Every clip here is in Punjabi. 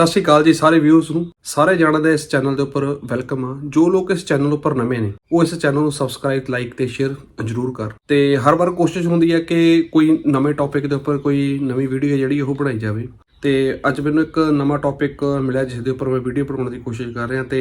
ਸਤਿ ਸ਼੍ਰੀ ਅਕਾਲ ਜੀ ਸਾਰੇ ਵਿਊਜ਼ ਨੂੰ। ਸਾਰੇ ਜਾਣਦੇ ਦੇ ਇਸ ਚੈਨਲ ਦੇ ਉੱਪਰ ਵੈਲਕਮ ਆ। ਜੋ ਲੋਕ ਇਸ ਚੈਨਲ ਉੱਪਰ ਨਵੇਂ ਨੇ, ਉਹ ਇਸ ਚੈਨਲ ਨੂੰ ਸਬਸਕ੍ਰਾਈਬ ਲਾਈਕ ਤੇ ਸ਼ੇਅਰ ਜ਼ਰੂਰ ਕਰ। ਤੇ ਹਰ ਵਾਰ ਕੋਸ਼ਿਸ਼ ਹੁੰਦੀ ਹੈ ਕਿ ਕੋਈ ਨਵੇਂ ਟੌਪਿਕ ਦੇ ਉੱਪਰ ਕੋਈ ਨਵੀਂ ਵੀਡੀਓ ਜਿਹੜੀ ਉਹ ਬਣਾਈ ਜਾਵੇ। ਤੇ ਅੱਜ ਮੈਨੂੰ ਇੱਕ ਨਵਾਂ ਟੌਪਿਕ ਮਿਲਿਆ ਜਿਸ ਦੇ ਉੱਪਰ ਮੈਂ ਵੀਡੀਓ ਬਣਾਉਣ ਦੀ ਕੋਸ਼ਿਸ਼ ਕਰ ਰਿਹਾ ਤੇ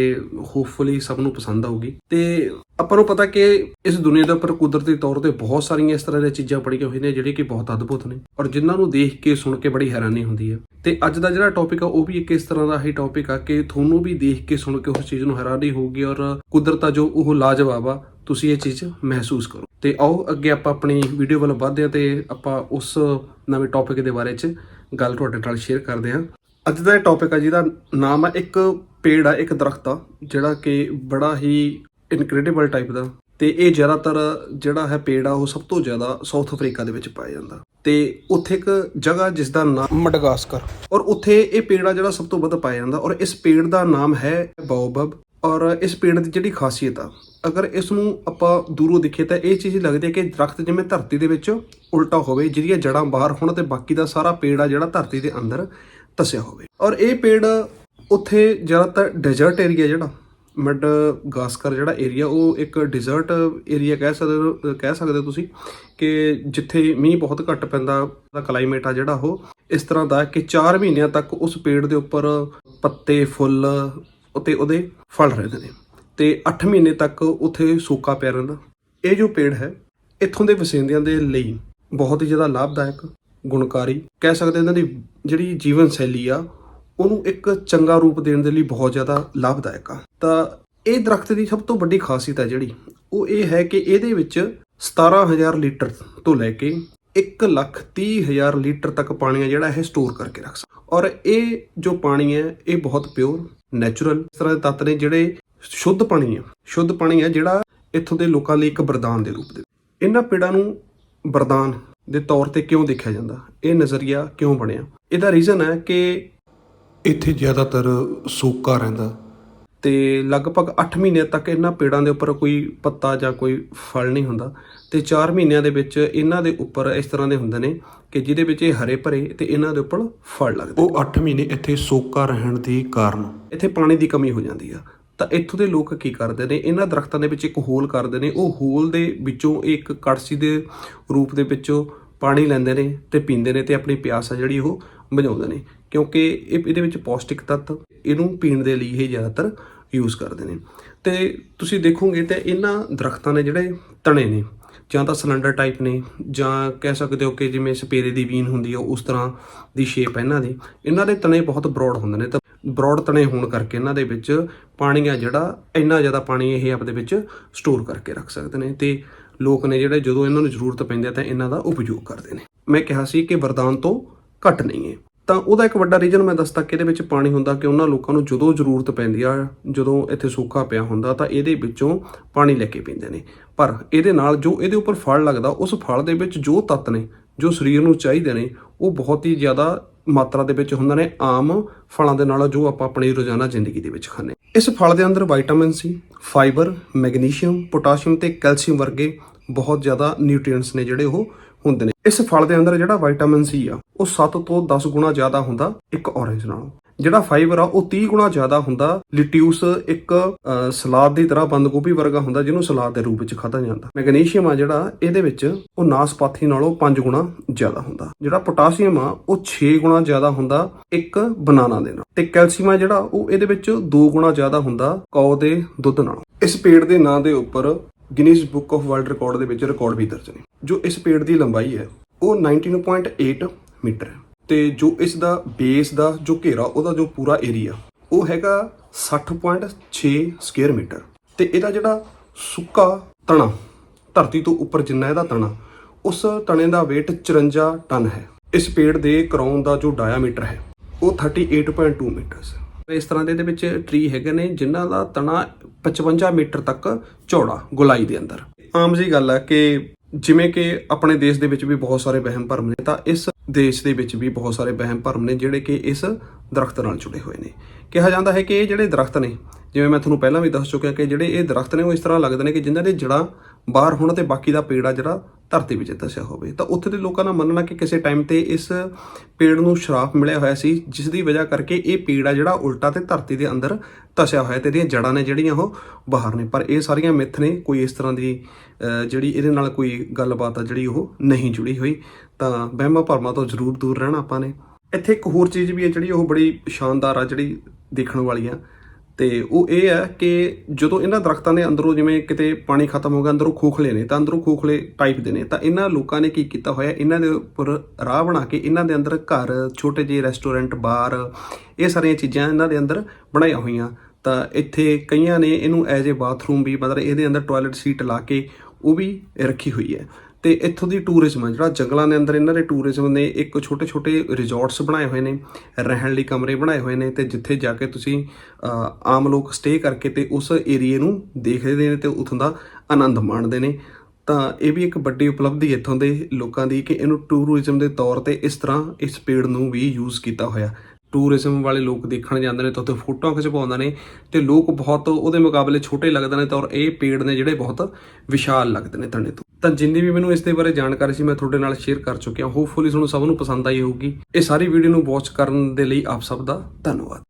ਹੋਪਫੁਲੀ ਸਭ ਨੂੰ ਪਸੰਦ ਆਊਗੀ। ਤੇ ਆਪਾਂ ਨੂੰ ਪਤਾ ਕਿ ਇਸ ਦੁਨੀਆ ਦੇ ਉੱਪਰ ਕੁਦਰਤੀ ਤੌਰ ਤੇ ਬਹੁਤ ਸਾਰੀਆਂ ਇਸ ਤਰ੍ਹਾਂ ਦੀਆਂ ਚੀਜ਼ਾਂ ਪੜੀਆਂ ਹੋਈਆਂ ਨੇ, ਜਿਹੜੀਆਂ ਕਿ ਬਹੁਤ ਅਦਭੁਤ ਨੇ ਔਰ ਜਿਨ੍ਹਾਂ ਨੂੰ ਦੇਖ ਕੇ, ਸੁਣ ਕੇ ਬੜੀ ਹੈਰਾਨੀ ਹੁੰਦੀ ਹੈ। ਤੇ ਅੱਜ ਦਾ ਜਿਹੜਾ ਟੌਪਿਕ ਆ, ਉਹ ਵੀ ਇੱਕ ਇਸ ਤਰ੍ਹਾਂ ਦਾ ਹੀ ਟੌਪਿਕ ਆ ਕਿ ਤੁਹਾਨੂੰ ਵੀ ਦੇਖ ਕੇ, ਸੁਣ ਕੇ ਉਸ ਚੀਜ਼ ਨੂੰ ਹੈਰਾਨੀ ਹੋਊਗੀ ਔਰ ਕੁਦਰਤ ਆ ਜੋ ਉਹ ਲਾਜਵਾਬ ਆ ਤੁਸੀਂ ਇਹ ਚੀਜ਼ ਮਹਿਸੂਸ ਕਰੋ। ਤੇ ਆਓ ਅੱਗੇ ਆਪਾਂ ਆਪਣੀ ਵੀਡੀਓ ਵੱਲ ਵਧਦੇ ਹਾਂ ਤੇ ਆਪਾਂ ਉਸ ਨਵੇਂ ਟੌਪਿਕ ਦੇ ਬਾਰੇ 'ਚ ਗੱਲ ਤੁਹਾਡੇ ਨਾਲ ਸ਼ੇਅਰ ਕਰਦੇ ਹਾਂ। ਅੱਜ ਦਾ ਇਹ ਟੌਪਿਕ ਆ ਜਿਹਦਾ ਨਾਮ ਆ ਇੱਕ ਪੇੜ ਆ, ਇੱਕ ਦਰਖਤ ਆ, ਜਿਹੜਾ ਕਿ ਬੜਾ ਹੀ ਇਨਕ੍ਰੈਡੀਬਲ ਟਾਈਪ ਦਾ। ਤੇ ਇਹ ਜ਼ਿਆਦਾਤਰ ਜਿਹੜਾ ਹੈ ਪੇੜ ਆ, ਉਹ ਸਭ ਤੋਂ ਜ਼ਿਆਦਾ ਸਾਊਥ ਅਫਰੀਕਾ ਦੇ ਵਿੱਚ ਪਾਇਆ ਜਾਂਦਾ। ਤੇ ਉੱਥੇ ਇੱਕ ਜਗ੍ਹਾ ਜਿਸ ਦਾ ਨਾਮ ਮਡਗਾਸਕਰ ਔਰ ਉੱਥੇ ਇਹ ਪੇੜ ਆ ਜਿਹੜਾ ਸਭ ਤੋਂ ਵੱਧ ਪਾਇਆ ਜਾਂਦਾ। ਔਰ ਇਸ ਪੇੜ ਦਾ ਨਾਮ ਹੈ ਬਾਓਬਬ ਔਰ ਇਸ ਪੇੜ ਦੀ ਜਿਹੜੀ ਖਾਸੀਅਤ ਆ ਅਗਰ ਇਸ ਨੂੰ ਆਪਾਂ ਦੂਰੋਂ ਦੇਖੀਏ ਤਾਂ ਇਹ ਚੀਜ਼ ਲੱਗਦੀ ਹੈ ਕਿ ਦਰਖਤ ਜਿਵੇਂ ਧਰਤੀ ਦੇ ਵਿੱਚ ਉਲਟਾ ਹੋਵੇ ਜਿਹਦੀਆਂ ਜੜਾਂ ਬਾਹਰ ਹੋਣ ਤੇ ਬਾਕੀ ਦਾ ਸਾਰਾ ਪੇੜ ਆ ਜਿਹੜਾ ਧਰਤੀ ਦੇ ਅੰਦਰ ਤਸਿਆ ਹੋਵੇ। ਔਰ ਇਹ ਪੇੜ ਉੱਥੇ ਜ਼ਿਆਦਾਤਰ ਡੈਜ਼ਰਟ ਏਰੀਆ ਜਿਹੜਾ ਮਡਗਾਸਕਰ ਜਿਹੜਾ ਏਰੀਆ ਉਹ ਇੱਕ ਡਿਜ਼ਰਟ ਏਰੀਆ ਕਹਿ ਸਕਦੇ ਕਹਿ ਸਕਦੇ ਹੋ ਤੁਸੀਂ ਕਿ ਜਿੱਥੇ ਮੀਂਹ ਬਹੁਤ ਘੱਟ ਪੈਂਦਾ, ਦਾ ਕਲਾਈਮੇਟ ਆ ਜਿਹੜਾ ਉਹ, ਇਸ ਤਰ੍ਹਾਂ ਦਾ ਕਿ 4 ਮਹੀਨਿਆਂ ਤੱਕ ਉਸ ਪੇੜ ਦੇ ਉੱਪਰ ਪੱਤੇ, ਫੁੱਲ ਅਤੇ ਉਹਦੇ ਫਲ ਰਹਿੰਦੇ ਨੇ। ਤੇ 8 ਮਹੀਨੇ ਤੱਕ ਉੱਥੇ ਸੂਕਾ ਪਿਆ ਰਹਿੰਦਾ। ਇਹ ਜੋ ਪੇੜ ਹੈ, ਇੱਥੋਂ ਦੇ ਵਸਿੰਦਿਆਂ ਦੇ ਲਈ ਬਹੁਤ ਹੀ ਜ਼ਿਆਦਾ ਲਾਭਦਾਇਕ, ਗੁਣਕਾਰੀ, ਕਹਿ ਸਕਦੇ ਇਹਨਾਂ ਦੀ ਜਿਹੜੀ ਜੀਵਨ ਸ਼ੈਲੀ ਆ, ਉਹਨੂੰ ਇੱਕ ਚੰਗਾ ਰੂਪ ਦੇਣ ਦੇ ਲਈ ਬਹੁਤ ਜ਼ਿਆਦਾ ਲਾਭਦਾਇਕ ਆ। ਤਾਂ ਇਹ ਦਰਖਤ ਦੀ ਸਭ ਤੋਂ ਵੱਡੀ ਖਾਸੀਅਤ ਹੈ ਜਿਹੜੀ, ਉਹ ਇਹ ਹੈ ਕਿ ਇਹਦੇ ਵਿੱਚ 17000 ਲੀਟਰ ਤੋਂ ਲੈ ਕੇ 130000 ਲੀਟਰ ਤੱਕ ਪਾਣੀ ਹੈ ਜਿਹੜਾ ਇਹ ਸਟੋਰ ਕਰਕੇ ਰੱਖ ਸਕਦਾ। ਔਰ ਇਹ ਜੋ ਪਾਣੀ ਹੈ, ਇਹ ਬਹੁਤ ਪਿਓਰ, ਨੈਚੁਰਲ, ਇਸ ਤਰ੍ਹਾਂ ਦੇ ਤੱਤ ਨੇ ਜਿਹੜੇ ਸ਼ੁੱਧ ਪਾਣੀ ਹੈ ਸ਼ੁੱਧ ਪਾਣੀ ਹੈ ਜਿਹੜਾ ਇੱਥੋਂ ਦੇ ਲੋਕਾਂ ਲਈ ਇੱਕ ਵਰਦਾਨ ਦੇ ਰੂਪ ਦੇ ਇਹਨਾਂ ਪੇੜਾਂ ਨੂੰ ਵਰਦਾਨ ਦੇ ਤੌਰ ਤੇ ਕਿਉਂ ਦੇਖਿਆ ਜਾਂਦਾ? ਇਹ ਨਜ਼ਰੀਆ ਕਿਉਂ ਬਣਿਆ? ਇਹਦਾ ਰੀਜ਼ਨ ਹੈ ਕਿ ਇੱਥੇ ਜ਼ਿਆਦਾਤਰ ਸੋਕਾ ਰਹਿੰਦਾ। ਤੇ ਲਗਭਗ 8 ਮਹੀਨੇ ਤੱਕ ਇਹਨਾਂ ਪੇੜਾਂ ਦੇ ਉੱਪਰ ਕੋਈ ਪੱਤਾ ਜਾਂ ਕੋਈ ਫਲ ਨਹੀਂ ਹੁੰਦਾ। ਤੇ 4 ਮਹੀਨਿਆਂ ਦੇ ਵਿੱਚ ਇਹਨਾਂ ਦੇ ਉੱਪਰ ਇਸ ਤਰ੍ਹਾਂ ਦੇ ਹੁੰਦੇ ਨੇ ਕਿ ਜਿਹਦੇ ਵਿੱਚ ਇਹ ਹਰੇ ਭਰੇ ਤੇ ਇਹਨਾਂ ਦੇ ਉੱਪਰ ਫਲ ਲੱਗਦੇ ਉਹ 8 ਮਹੀਨੇ ਇੱਥੇ ਸੋਕਾ ਰਹਿਣ ਦੇ ਕਾਰਨ। ਇੱਥੇ ਪਾਣੀ ਦੀ ਕਮੀ ਹੋ ਜਾਂਦੀ ਆ। ਤਾਂ ਇੱਥੋਂ ਦੇ ਲੋਕ ਕੀ ਕਰਦੇ ਨੇ? ਇਹਨਾਂ ਦਰਖਤਾਂ ਦੇ ਵਿੱਚ ਇੱਕ ਹੋਲ ਕਰਦੇ ਨੇ। ਉਹ ਹੋਲ ਦੇ ਵਿੱਚੋਂ ਇੱਕ ਕੜਸੀ ਦੇ ਰੂਪ ਦੇ ਵਿੱਚੋਂ ਪਾਣੀ ਲੈਂਦੇ ਨੇ ਤੇ ਪੀਂਦੇ ਨੇ ਤੇ ਆਪਣੀ ਪਿਆਸ ਆ ਜਿਹੜੀ ਉਹ ਬੁਝਾਉਂਦੇ ਨੇ। ਕਿਉਂਕਿ ਇਹ ਇਹਦੇ ਵਿੱਚ ਪੌਸ਼ਟਿਕ ਤੱਤ ਇਹਨੂੰ ਪੀਣ ਦੇ ਲਈ ਇਹ ਜ਼ਿਆਦਾਤਰ ਯੂਜ਼ ਕਰਦੇ ਨੇ। ਤੇ ਤੁਸੀਂ ਦੇਖੋਗੇ ਤੇ ਇਹਨਾਂ ਦਰਖਤਾਂ ਨੇ ਜਿਹੜੇ ਤਣੇ ਨੇ, ਜਾਂ ਤਾਂ ਸਿਲੰਡਰ ਟਾਈਪ ਨੇ, ਜਾਂ ਕਹਿ ਸਕਦੇ ਹੋ ਕਿ ਜਿਵੇਂ ਸਪੇਰੇ ਦੀ ਬੀਨ ਹੁੰਦੀ ਹੈ ਉਸ ਤਰ੍ਹਾਂ ਦੀ ਸ਼ੇਪ ਹੈ ਇਹਨਾਂ ਦੀ। ਇਹਨਾਂ ਦੇ ਤਣੇ ਬਹੁਤ ਬਰੋਡ ਹੁੰਦੇ ਨੇ। ਤਾਂ ਬਰੋਡ ਤਣੇ ਹੋਣ ਕਰਕੇ ਇਹਨਾਂ ਦੇ ਵਿੱਚ ਪਾਣੀ ਆ ਜਿਹੜਾ, ਇੰਨਾ ਜ਼ਿਆਦਾ ਪਾਣੀ ਇਹ ਆਪਦੇ ਵਿੱਚ ਸਟੋਰ ਕਰਕੇ ਰੱਖ ਸਕਦੇ ਨੇ ਤੇ ਲੋਕ ਨੇ ਜਿਹੜੇ ਜਦੋਂ ਇਹਨਾਂ ਨੂੰ ਜ਼ਰੂਰਤ ਪੈਂਦੀ ਹੈ ਤਾਂ ਇਹਨਾਂ ਦਾ ਉਪਯੋਗ ਕਰਦੇ ਨੇ। ਮੈਂ ਕਿਹਾ ਸੀ ਕਿ ਵਰਦਾਨ ਤੋਂ ਘੱਟ ਨਹੀਂ ਹੈ। ਤਾਂ ਉਹਦਾ ਇੱਕ ਵੱਡਾ ਰੀਜਨ ਮੈਂ ਦੱਸਦਾ ਕਿ ਇਹਦੇ ਵਿੱਚ ਪਾਣੀ ਹੁੰਦਾ ਕਿ ਉਹਨਾਂ ਲੋਕਾਂ ਨੂੰ ਜਦੋਂ ਜ਼ਰੂਰਤ ਪੈਂਦੀ ਆ, ਜਦੋਂ ਇੱਥੇ ਸੂਖਾ ਪਿਆ ਹੁੰਦਾ ਤਾਂ ਇਹਦੇ ਵਿੱਚੋਂ ਪਾਣੀ ਲੈ ਕੇ ਪੀਂਦੇ ਨੇ। ਪਰ ਇਹਦੇ ਨਾਲ ਜੋ ਇਹਦੇ ਉੱਪਰ ਫਲ ਲੱਗਦਾ, ਉਸ ਫਲ ਦੇ ਵਿੱਚ ਜੋ ਤੱਤ ਨੇ, ਜੋ ਸਰੀਰ ਨੂੰ ਚਾਹੀਦੇ ਨੇ, ਉਹ ਬਹੁਤ ਹੀ ਜ਼ਿਆਦਾ ਮਾਤਰਾ ਦੇ ਵਿੱਚ ਹੁੰਦੇ ਨੇ ਆਮ ਫਲਾਂ ਦੇ ਨਾਲ ਜੋ ਆਪਾਂ ਆਪਣੀ ਰੋਜ਼ਾਨਾ ਜ਼ਿੰਦਗੀ ਦੇ ਵਿੱਚ ਖਾਂਦੇ ਇਸ ਫਲ ਦੇ ਅੰਦਰ vitamin C fibre magnesium potassium ਤੇ ਕੈਲਸ਼ੀਅਮ ਵਰਗੇ ਬਹੁਤ ਜ਼ਿਆਦਾ ਨਿਊਟ੍ਰੀਐਂਟਸ ਨੇ ਜਿਹੜੇ ਉਹ ਹੁੰਦੇ ਨੇ। ਇਸ ਫਲ ਦੇ ਅੰਦਰ ਜਿਹੜਾ ਵਿਟਾਮਿਨ ਸੀ ਆ, ਉਹ 7 ਤੋਂ 10 ਗੁਣਾ ਜ਼ਿਆਦਾ ਹੁੰਦਾ ਇੱਕ ਔਰੇਂਜ ਨਾਲੋਂ। ਜਿਹੜਾ ਫਾਈਬਰ ਆ, ਉਹ 30 ਗੁਣਾ ਜ਼ਿਆਦਾ ਹੁੰਦਾ। ਲਿਟਿਊਸ ਇੱਕ ਸਲਾਦ ਦੀ ਤਰ੍ਹਾਂ ਬੰਦ ਗੋਭੀ ਵਰਗਾ ਹੁੰਦਾ, ਜਿਹਨੂੰ ਸਲਾਦ ਦੇ ਰੂਪ ਵਿੱਚ ਖਾਧਾ ਜਾਂਦਾ। ਮੈਗਨੀਸ਼ੀਅਮ ਆ ਜਿਹੜਾ, ਇਹਦੇ ਵਿੱਚ ਉਹ ਨਾਸਪਾਥੀ ਨਾਲੋਂ 5 ਗੁਣਾ ਜ਼ਿਆਦਾ ਹੁੰਦਾ। ਜਿਹੜਾ ਪੋਟਾਸ਼ੀਅਮ ਆ, ਉਹ 6 ਗੁਣਾ ਜ਼ਿਆਦਾ ਹੁੰਦਾ ਇੱਕ ਬਨਾਨਾ ਦੇ ਨਾਲ। ਤੇ ਕੈਲਸ਼ੀਅਮ ਆ ਜਿਹੜਾ, ਉਹ ਇਹਦੇ ਵਿੱਚ 2 ਗੁਣਾ ਜ਼ਿਆਦਾ ਹੁੰਦਾ ਕੌ ਦੇ ਦੁੱਧ ਨਾਲੋਂ। ਇਸ ਪੇੜ ਦੇ ਨਾਂ ਦੇ ਉੱਪਰ Guinness book of world record ਦੇ ਵਿੱਚ ਰਿਕਾਰਡ ਵੀ ਦਰਜ ਨੇ। ਜੋ ਇਸ ਪੇੜ ਦੀ ਲੰਬਾਈ ਹੈ, ਉਹ 19.8 ਮੀਟਰ ਹੈ। ਤੇ ਜੋ ਇਸ ਦਾ ਬੇਸ ਦਾ ਜੋ ਘੇਰਾ, ਉਹਦਾ ਜੋ ਪੂਰਾ ਏਰੀਆ ਉਹ ਹੈਗਾ 60.6 ਸਕੁਅਰ ਮੀਟਰ ਤੇ ਇਹਦਾ ਜਿਹੜਾ ਸੁੱਕਾ ਤਣਾ, ਧਰਤੀ ਤੋਂ ਉੱਪਰ ਜਿੰਨਾ ਇਹਦਾ ਤਣਾ, ਉਸ ਤਣੇ ਦਾ weight 54 ਟਨ ਹੈ। ਇਸ ਪੇੜ ਦੇ ਕਰਾਉਣ ਦਾ ਜੋ ਡਾਇਆਮੀਟਰ ਹੈ, ਉਹ 38.2 ਮੀਟਰਸ ਇਸ ਤਰ੍ਹਾਂ ਦੇ ਇਹਦੇ ਵਿੱਚ ਟਰੀ ਹੈਗੇ ਨੇ, ਜਿਨ੍ਹਾਂ ਦਾ ਤਣਾ 55 ਮੀਟਰ ਤੱਕ ਚੌੜਾ, ਗੁਲਾਈ ਦੇ ਅੰਦਰ। ਆਮ ਜੀ ਗੱਲ ਹੈ ਕਿ ਜਿਵੇਂ ਕਿ ਆਪਣੇ ਦੇਸ਼ ਦੇ ਵਿੱਚ ਵੀ ਬਹੁਤ ਸਾਰੇ ਵਹਿਮ ਭਰਮ ਨੇ, ਤਾਂ ਇਸ ਦੇਸ਼ ਦੇ ਵਿੱਚ ਵੀ ਬਹੁਤ ਸਾਰੇ ਵਹਿਮ ਭਰਮ ਨੇ ਜਿਹੜੇ ਕਿ ਇਸ ਦਰਖਤ ਨਾਲ ਜੁੜੇ ਹੋਏ ਨੇ। ਕਿਹਾ ਜਾਂਦਾ ਹੈ ਕਿ ਇਹ ਜਿਹੜੇ ਦਰਖਤ ਨੇ, ਜਿਵੇਂ ਮੈਂ ਤੁਹਾਨੂੰ ਪਹਿਲਾਂ ਵੀ ਦੱਸ ਚੁੱਕਿਆ ਕਿ ਜਿਹੜੇ ਇਹ ਦਰਖਤ ਨੇ ਉਹ ਇਸ ਤਰ੍ਹਾਂ ਲੱਗਦੇ ਨੇ ਕਿ ਜਿਨ੍ਹਾਂ ਦੇ ਜੜ੍ਹਾਂ ਬਾਹਰ ਹੋਣਾ ਤੇ ਬਾਕੀ ਦਾ ਪੇੜ ਆ ਜਿਹੜਾ ਧਰਤੀ ਵਿੱਚ ਧਸਿਆ ਹੋਵੇ। ਤਾਂ ਉੱਥੇ ਦੇ ਲੋਕਾਂ ਦਾ ਮੰਨਣਾ ਕਿ ਕਿਸੇ ਟਾਈਮ ਤੇ ਇਸ ਪੇੜ ਨੂੰ ਸ਼ਰਾਪ ਮਿਲਿਆ ਹੋਇਆ ਸੀ, ਜਿਸ ਦੀ ਵਜ੍ਹਾ ਕਰਕੇ ਇਹ ਪੇੜ ਆ ਜਿਹੜਾ ਉਲਟਾ ਤੇ ਧਰਤੀ ਦੇ ਅੰਦਰ ਧਸਿਆ ਹੋਇਆ ਤੇ ਇਹਦੀਆਂ ਜੜਾਂ ਨੇ ਜਿਹੜੀਆਂ ਉਹ ਬਾਹਰ ਨੇ। ਪਰ ਇਹ ਸਾਰੀਆਂ ਮਿੱਥ ਨੇ, ਕੋਈ ਇਸ ਤਰ੍ਹਾਂ ਦੀ ਜਿਹੜੀ ਇਹਦੇ ਨਾਲ ਕੋਈ ਗੱਲਬਾਤ ਆ ਜਿਹੜੀ ਉਹ ਨਹੀਂ ਜੁੜੀ ਹੋਈ। ਤਾਂ ਵਹਿਮਾਂ ਭਰਮਾਂ ਤੋਂ ਜ਼ਰੂਰ ਦੂਰ ਰਹਿਣਾ ਆਪਾਂ ਨੇ। ਇੱਥੇ ਇੱਕ ਹੋਰ ਚੀਜ਼ ਵੀ ਹੈ ਜਿਹੜੀ ਉਹ ਬੜੀ ਸ਼ਾਨਦਾਰ ਆ ਜਿਹੜੀ ਦੇਖਣ ਵਾਲੀ ਆ। ਤੇ ਉਹ ਇਹ ਹੈ ਕਿ ਜਦੋਂ ਇਹਨਾਂ ਦਰਖਤਾਂ ਦੇ ਅੰਦਰੋਂ ਜਿਵੇਂ ਕਿਤੇ ਪਾਣੀ ਖਤਮ ਹੋ ਗਿਆ, ਅੰਦਰੋਂ ਖੋਖਲੇ ਨੇ, ਤਾਂ ਅੰਦਰੋਂ ਖੋਖਲੇ ਟਾਈਪ ਦੇ ਨੇ, ਤਾਂ ਇਹਨਾਂ ਲੋਕਾਂ ਨੇ ਕੀ ਕੀਤਾ ਹੋਇਆ, ਇਹਨਾਂ ਦੇ ਉੱਪਰ ਰਾਹ ਬਣਾ ਕੇ ਇਹਨਾਂ ਦੇ ਅੰਦਰ ਘਰ, ਛੋਟੇ ਜਿਹੇ ਰੈਸਟੋਰੈਂਟ ਬਾਰ ਇਹ ਸਾਰੀਆਂ ਚੀਜ਼ਾਂ ਇਹਨਾਂ ਦੇ ਅੰਦਰ ਬਣਾਈਆਂ ਹੋਈਆਂ। ਤਾਂ ਇੱਥੇ ਕਈਆਂ ਨੇ ਇਹਨੂੰ ਐਜ਼ ਅ ਬਾਥਰੂਮ ਵੀ, ਮਤਲਬ ਇਹਦੇ ਅੰਦਰ ਟਾਇਲਟ ਸੀਟ ਲਾ ਕੇ ਉਹ ਵੀ ਰੱਖੀ ਹੋਈ ਹੈ। ਤੇ ਇੱਥੋਂ ਦੀ ਟੂਰਿਜ਼ਮ ਹੈ, ਜਿਹੜਾ ਜੰਗਲਾਂ ਦੇ ਅੰਦਰ ਇਹਨਾਂ ਦੇ ਟੂਰਿਜ਼ਮ ਨੇ ਇੱਕ ਛੋਟੇ ਛੋਟੇ ਰਿਜ਼ੋਰਟਸ ਬਣਾਏ ਹੋਏ ਨੇ, ਰਹਿਣ ਲਈ ਕਮਰੇ ਬਣਾਏ ਹੋਏ ਨੇ ਤੇ ਜਿੱਥੇ ਜਾ ਕੇ ਤੁਸੀਂ ਆਮ ਲੋਕ ਸਟੇ ਕਰਕੇ ਤੇ ਉਸ ਏਰੀਏ ਨੂੰ ਦੇਖਦੇ ਨੇ ਤੇ ਉਥੋਂ ਦਾ ਆਨੰਦ ਮਾਣਦੇ ਨੇ। ਤਾਂ ਇਹ ਵੀ ਇੱਕ ਵੱਡੀ ਉਪਲਬਧੀ ਇੱਥੋਂ ਦੇ ਲੋਕਾਂ ਦੀ ਕਿ ਇਹਨੂੰ ਟੂਰਿਜ਼ਮ ਦੇ ਤੌਰ ਤੇ ਇਸ ਤਰ੍ਹਾਂ ਇਸ ਪੇੜ ਨੂੰ ਵੀ ਯੂਜ਼ ਕੀਤਾ ਹੋਇਆ। ਟੂਰਿਜ਼ਮ ਵਾਲੇ ਲੋਕ ਦੇਖਣ ਜਾਂਦੇ ਨੇ ਤਾਂ ਉੱਥੇ ਫੋਟੋਆਂ ਖਿਚਵਾਉਂਦੇ ਨੇ ਤੇ ਲੋਕ ਬਹੁਤ ਉਹਦੇ ਮੁਕਾਬਲੇ ਛੋਟੇ ਲੱਗਦੇ ਨੇ ਤਾਂ ਔਰ ਇਹ ਪੇੜ ਨੇ ਜਿਹੜੇ ਬਹੁਤ ਵਿਸ਼ਾਲ ਲੱਗਦੇ ਨੇ ਤਣੇ ਤੋਂ। ਤਾਂ ਜਿੰਨੀ ਵੀ ਮੈਨੂੰ ਇਸ ਦੇ ਬਾਰੇ ਜਾਣਕਾਰੀ ਸੀ ਮੈਂ ਤੁਹਾਡੇ ਨਾਲ ਸ਼ੇਅਰ ਕਰ ਚੁੱਕਿਆ। ਹੋਪਫੁਲੀ ਤੁਹਾਨੂੰ ਸਭ ਨੂੰ ਪਸੰਦ ਆਈ ਹੋਊਗੀ। ਇਹ ਸਾਰੀ ਵੀਡੀਓ ਨੂੰ ਵਾਚ ਕਰਨ ਦੇ ਲਈ ਆਪ ਸਭ ਦਾ ਧੰਨਵਾਦ।